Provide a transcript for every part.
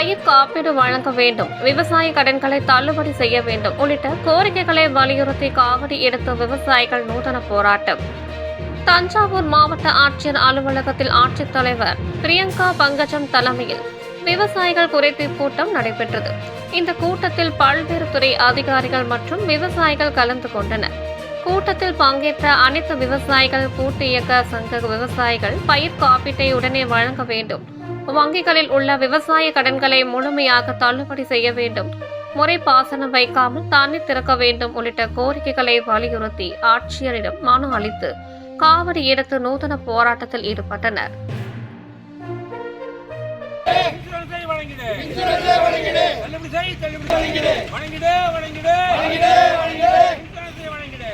பயிர் காப்பீடு வழங்க வேண்டும். விவசாய கடன்களை தள்ளுபடி செய்ய வேண்டும். உள்ளிட்ட கோரிக்கைகளை வலியுறுத்தி காவடி எடுத்த விவசாயிகள் நூதன போராட்டம். தஞ்சாவூர் மாவட்ட ஆட்சியர் அலுவலகத்தில் ஆட்சித்தலைவர் பிரியங்கா பங்கஜம் தலைமையில் விவசாயிகள் குறைப்பு கூட்டம் நடைபெற்றது. இந்த கூட்டத்தில் பல்வேறு துறை அதிகாரிகள் மற்றும் விவசாயிகள் கலந்து கொண்டனர். கூட்டத்தில் பங்கேற்ற அனைத்து விவசாயிகள் கூட்டு இயக்க சங்க விவசாயிகள் பயிர் காப்பீட்டை உடனே வழங்க வேண்டும். வங்கிகளில் உள்ள விவசாய கடன்களை முழுமையாக தள்ளுபடி செய்ய வேண்டும். முறை பாசனம் வைக்காமல் தண்ணீர் திறக்க வேண்டும் உள்ளிட்ட கோரிக்கைகளை வலியுறுத்தி ஆட்சியரிடம் மனு அளித்து காவடி எடுத்து நூதன போராட்டத்தில் ஈடுபட்டனர். வழங்கிடு தள்ளுபடி செய், தள்ளுபடி செய். வழங்கிடு வழங்கிடு இன்சூரன்ஸை வழங்கிடு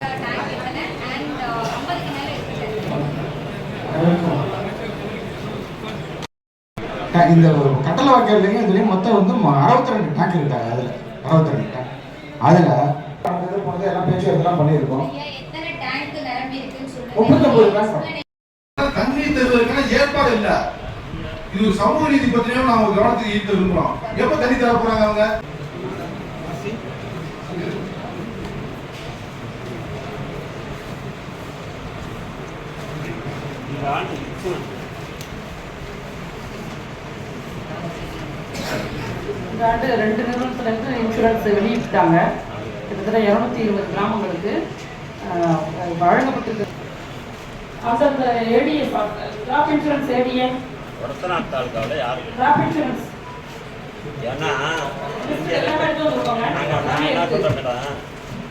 ட- இந்த கட்டளை வைக்கிறதுலையும் இதுலேயும் மொத்தம் வந்து அறுபத்தி ரெண்டு டேங்க் இருக்காங்க அதில். அறுபத்தி ரெண்டு டேங்க் அதில் போனது எல்லாம் பேச்சு இதெல்லாம் பண்ணியிருக்கோம். சொல்லுங்க. முப்பத்தொம்பது டேங்க் தண்ணீர் தருவதற்கான ஏற்பாடு இல்ல. இது ஒரு சமூக நீதி பத்திரியும் நாம ஒரு கவனத்துக்கு ஈர்க்க விரும்புறோம் எப்ப தண்ணி தர போறாங்க அவங்க? இந்த ஆண்டு ரெண்டு நிறுவனத்துலேருந்து இன்சூரன்ஸ் வெளியிட்டாங்க. கிட்டத்தட்ட இரநூத்தி இருபது கிராமங்களுக்கு வழங்கப்பட்டிருக்கு. அந்தந்த ஏடிஏ கிராப் இன்சூரன்ஸ் ஏடிஏ தாலுக்காவில் இல்லை கிராப் இன்சூரன்ஸ் ஏன்னா. நாங்கள் என்ன மேடம்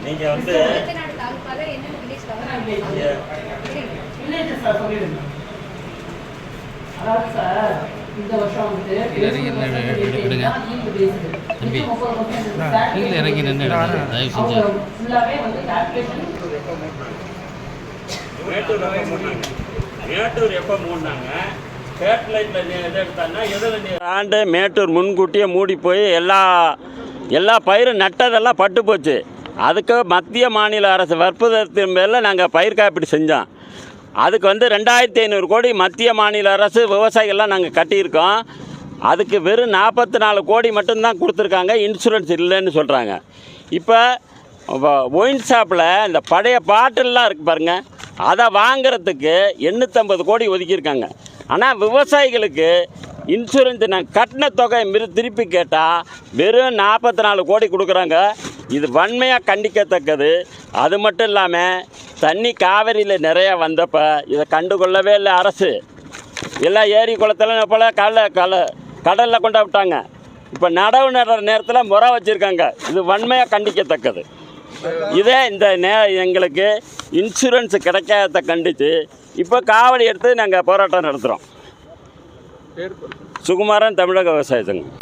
நீங்கள் வந்து சார் சொல்லிடுங்க. அதாவது சார் இந்த வருஷம் வந்துட்டு தம்பி, கீழே இறங்கி நின்னு எடுங்க, தயவு செஞ்சு. ஃபுல்லாவே வந்து calculation மேட்டூர் எப்போ மூடினாங்க மேட்டூர் எப்போ மூடினாங்க சேட்டலைட்டில் இது எடுத்தாங்கன்னா எதில் ஆண்டு மேட்டூர் முன்கூட்டியே மூடி போய் எல்லா எல்லா பயிரும் நட்டதெல்லாம் பட்டு போச்சு. அதுக்கு மத்திய மாநில அரசு வற்புறுத்தின் பேரில் நாங்கள் பயிர் காப்பீடு செஞ்சோம். அதுக்கு வந்து ரெண்டாயிரத்தி ஐநூறு கோடி மத்திய மாநில அரசு விவசாயிகள்லாம் நாங்கள் கட்டியிருக்கோம். அதுக்கு வெறும் நாற்பத்தி நாலு கோடி மட்டும்தான் கொடுத்துருக்காங்க. இன்சூரன்ஸ் இல்லைன்னு சொல்கிறாங்க இப்போ ஒயின் ஷாப்பில் இந்த பழைய பாட்டில்லாம் இருக்குது பாருங்கள் அதை வாங்கிறதுக்கு எண்ணூற்றம்பது கோடி ஒதுக்கியிருக்காங்க. ஆனால் விவசாயிகளுக்கு இன்சூரன்ஸ் நான் கட்டின தொகை மிரு திருப்பி கேட்டால் வெறும் நாற்பத்தி நாலு கோடி கொடுக்குறாங்க. இது வன்மையாக கண்டிக்கத்தக்கது. அது மட்டும் இல்லாமல் தண்ணி காவிரியில் நிறைய வந்தப்போ இதை கண்டுகொள்ளவே இல்லை அரசு. எல்லாம் ஏரி குளத்தில் போல் கடல கல கடலில் கொண்டு விட்டாங்க. இப்போ நடவு நடுற நேரத்தில் முறை வச்சுருக்காங்க. இது வன்மையாக கண்டிக்கத்தக்கது. இதே இந்த நே எங்களுக்கு இன்சூரன்ஸ் கிடைக்காத கண்டித்து இப்போ காவடி எடுத்து நாங்கள் போராட்டம் நடத்துகிறோம் சுகுமாரன் தமிழக விவசாய சங்கம்.